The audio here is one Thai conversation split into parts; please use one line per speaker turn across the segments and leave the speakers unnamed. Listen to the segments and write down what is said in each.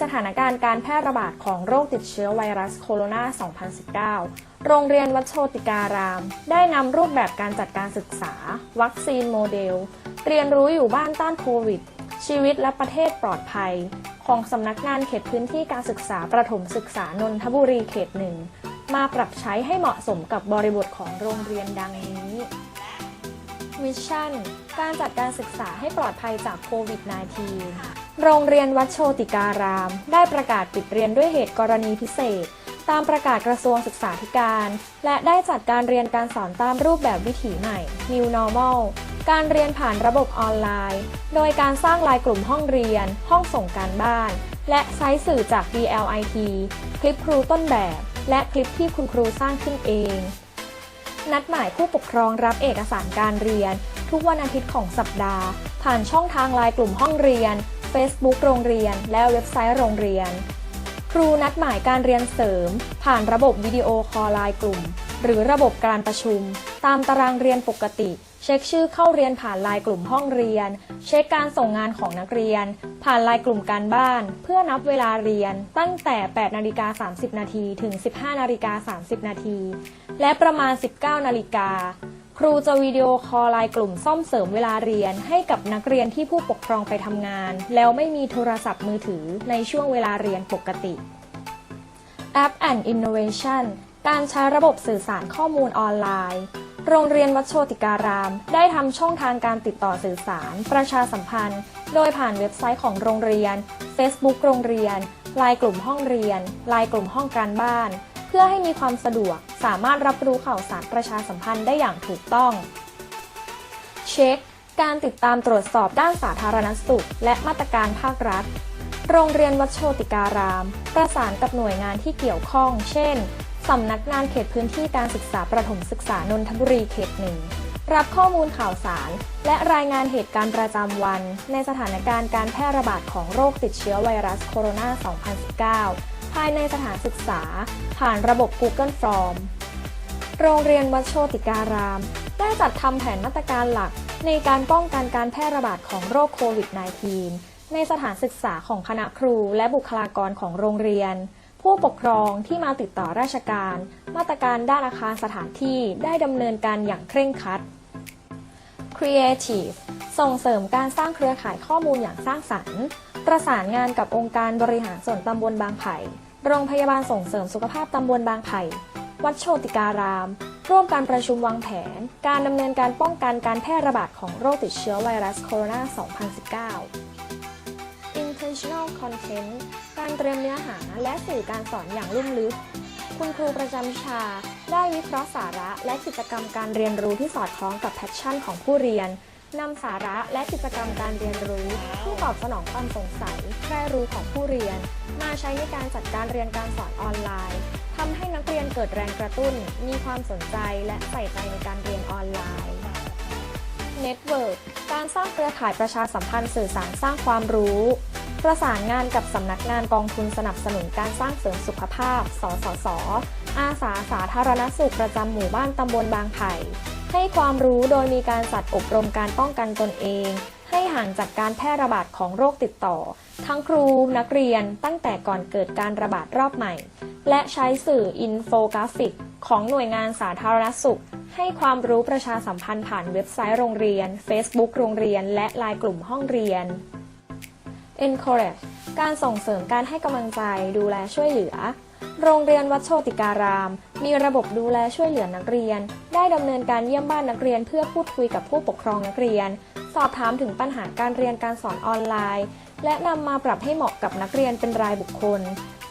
สถานการณ์การแพร่ระบาดของโรคติดเชื้อไวรัสโคโรนา 2019 โรงเรียนวัดโชติการาม ได้นำรูปแบบการจัดการศึกษา วัคซีนโมเดล เรียนรู้อยู่บ้านต้านโควิด ชีวิตและประเทศปลอดภัย ของสำนักงานเขตพื้นที่การศึกษาประถมศึกษานนทบุรีเขตหนึ่งมาปรับใช้ให้เหมาะสมกับบริบทของโรงเรียนดังนี้ มิชั่น การจัดการศึกษาให้ปลอดภัยจากโควิด -19 โรงเรียนวัดโชติการาม ได้ประกาศปิดเรียนด้วยเหตุกรณีพิเศษ ตามประกาศกระทรวงศึกษาธิการ และได้จัดการเรียนการสอนตามรูปแบบวิถีใหม่ New Normal การเรียนผ่านระบบออนไลน์ โดยการสร้างรายกลุ่มห้องเรียน ห้องส่งการบ้าน และใช้สื่อจาก DLIT คลิปครูต้นแบบ และคลิปที่คุณครูสร้างขึ้นเอง นัดหมายผู้ปกครองรับเอกสารการเรียน ทุกวันอาทิตย์ของสัปดาห์ ผ่านช่องทางไลน์กลุ่มห้องเรียน Facebook โรงเรียน และเว็บไซต์โรงเรียน ครูนัดหมายการเรียนเสริม ผ่านระบบวิดีโอคอลไลน์กลุ่ม หรือระบบการประชุม ตามตารางเรียนปกติ เช็คชื่อเข้าเรียนผ่านไลน์กลุ่มห้องเรียน เช็คการส่งงานของนักเรียน ผ่านไลน์กลุ่มการบ้าน เพื่อนับเวลาเรียนตั้งแต่ 8นาฬิกา30 นาทีถึง 15นาฬิกา30 นาทีและประมาณ 19 นาฬิกา ครูจะวิดีโอคอลไลน์กลุ่มซ่อมเสริมเวลาเรียนให้กับนักเรียนที่ผู้ปกครองไปทำงาน แล้วไม่มีโทรศัพท์มือถือในช่วงเวลาเรียนปกติ App and Innovation การใช้ระบบสื่อสารข้อมูลออนไลน์ โรงเรียนวัดโชติการาม ได้ทำช่องทางการติดต่อสื่อสาร ประชาสัมพันธ์ โดยผ่านเว็บไซต์ของโรงเรียน Facebook โรงเรียน ไลน์กลุ่มห้องเรียน ไลน์กลุ่มห้องการบ้าน พื่อให้มีความสะดวก สามารถรับรู้ข่าวสารประชาสัมพันธ์ได้อย่างถูกต้อง เช็ค การติดตามตรวจสอบด้านสาธารณสุข และมาตรการภาครัฐ โรงเรียนวัดโชติการาม ประสานกับหน่วยงานที่เกี่ยวข้อง เช่นสำนักงานเขตพื้นที่การศึกษาประถมศึกษานนทบุรีเขตหนึ่งรับข้อมูลข่าวสาร และรายงานเหตุการณ์ประจำวัน ในสถานการณ์การแพร่ระบาดของโรคติดเชื้อไวรัสโคโรนา 2019 ภายในสถานศึกษา ผ่านระบบ Google Form โรงเรียนวัดโชติการาม ได้จัดทำแผนมาตรการหลักในการป้องกันการแพร่ระบาดของโรคโควิด -19 ในสถานศึกษาของคณะครูและบุคลากรของโรงเรียน ผู้ปกครองที่มาติดต่อราชการ มาตรการด้านอาคารสถานที่ได้ดำเนินการอย่างเคร่งครัด Creative ส่งเสริมการสร้างเครือข่ายข้อมูลอย่างสร้างสรรค์ ประสานงานกับองค์การบริหารส่วนตำบลบางไผ่ โรงพยาบาลส่งเสริมสุขภาพตำบลบางไผ่ วัดโชติการาม ร่วมการประชุมวางแผน การดำเนินการป้องกันการแพร่ระบาดของโรคติดเชื้อไวรัสโคโรนา 2019 Intentional Content การเตรียมเนื้อหาและสื่อการสอนอย่างลุ่มลึก คุณครูประจำวิชาได้วิเคราะห์สาระและกิจกรรมการเรียนรู้ที่สอดคล้องกับแพชชั่นของผู้เรียน นำสาระและกิจกรรมการเรียนรู้ที่ตอบสนองความสงสัยใคร่รู้ของผู้เรียน มาใช้ในการจัดการเรียนการสอนออนไลน์ทำให้นักเรียนเกิดแรงกระตุ้น มีความสนใจและใส่ใจในการเรียนออนไลน์ Network การสร้างเครือข่ายประชาสัมพันธ์สื่อสารสร้างความรู้ ประสานงานกับสำนักงานกองทุนสนับสนุนการสร้างเสริมสุขภาพ สสส อาสาสาธารณสุขประจำหมู่บ้านตำบลบางไผ่ ให้ความรู้โดยมีการจัดอบรมการป้องกันตนเอง ให้ห่างจากการแพร่ระบาดของโรคติดต่อ ทั้งครูนักเรียนตั้งแต่ก่อนเกิดการระบาดรอบใหม่ และใช้สื่ออินโฟกราฟิก ของหน่วยงานสาธารณสุข ให้ความรู้ประชาสัมพันธ์ผ่านเว็บไซต์โรงเรียน Facebook โรงเรียน และไลน์กลุ่มห้องเรียน Encourage การส่งเสริมการให้กำลังใจดูแลช่วยเหลือ โรงเรียนวัดโชติการาม มีระบบดูแลช่วยเหลือนักเรียน ได้ดำเนินการเยี่ยมบ้านนักเรียนเพื่อพูดคุยกับผู้ปกครองนักเรียน สอบถามถึงปัญหาการเรียนการสอนออนไลน์ และนำมาปรับให้เหมาะกับนักเรียนเป็นรายบุคคล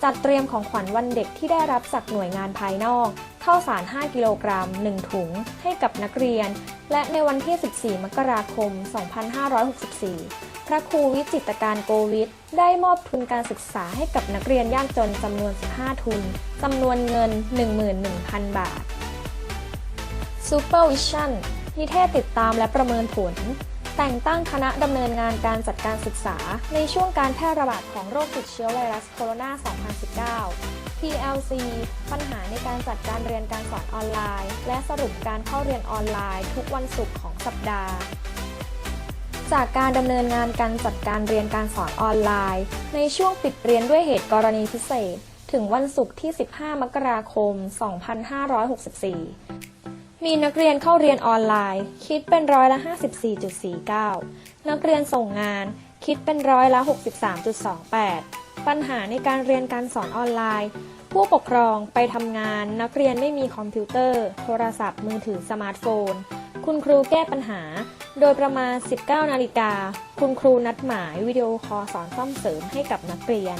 จัดเตรียมของขวัญวันเด็กที่ได้รับจากหน่วยงานภายนอกข้าวสาร 5 กิโลกรัม 1 ถุง ให้กับนักเรียน และในวันที่ 14 มกราคม 2564 พระครูวิจิตการโกวิทได้มอบทุนการศึกษาให้กับนักเรียนยากจนจำนวน 15 ทุนจำนวนเงิน 11,000 บาท Supervision นิเทศติดตามและประเมินผล แต่งตั้งคณะดำเนินงานการจัดการศึกษา ในช่วงการแพร่ระบาดของโรคติดเชื้อไวรัสโคโรนา 2019 PLC ปัญหาในการจัดการเรียนการสอนออนไลน์ และสรุปการเข้าเรียนออนไลน์ ทุกวันศุกร์ของสัปดาห์ จากการดำเนินงานการจัดการเรียนการสอนออนไลน์ ในช่วงปิดเรียนด้วยเหตุกรณีพิเศษ ถึงวันศุกร์ที่ 15 มกราคม 2564 มีนักเรียนเข้าเรียนออนไลน์ คิดเป็นร้อยละ 54.49 นักเรียนส่งงาน คิดเป็นร้อยละ 63.28 ปัญหาในการเรียนการสอนออนไลน์ ผู้ปกครองไปทำงาน นักเรียนไม่มีคอมพิวเตอร์ โทรศัพท์มือถือสมาร์ทโฟน คุณครูแก้ปัญหา โดยประมาณ 19 นาฬิกา คุณครูนัดหมายวิดีโอคอลสอนซ่อมเสริมให้กับนักเรียน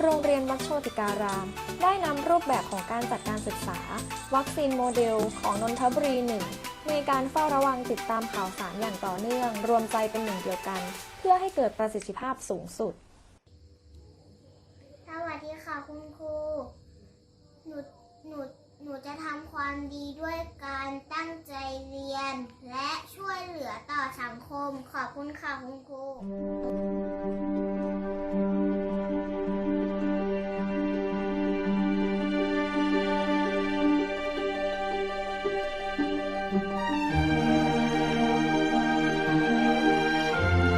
โรงเรียนวัดโชติการาม ได้นำรูปแบบของการจัดการศึกษา วัคซีนโมเดลของนนทบุรีหนึ่งในการเฝ้าระวังติดตามข่าวสารอย่างต่อเนื่อง รวมใจเป็นหนึ่งเดียวกัน เพื่อให้เกิดประสิทธิภาพสูงสุด
คุณครูหนูหนูหนูจะทำความดีด้วยการตั้งใจเรียน และช่วยเหลือต่อสังคม ขอบคุณค่ะคุณครู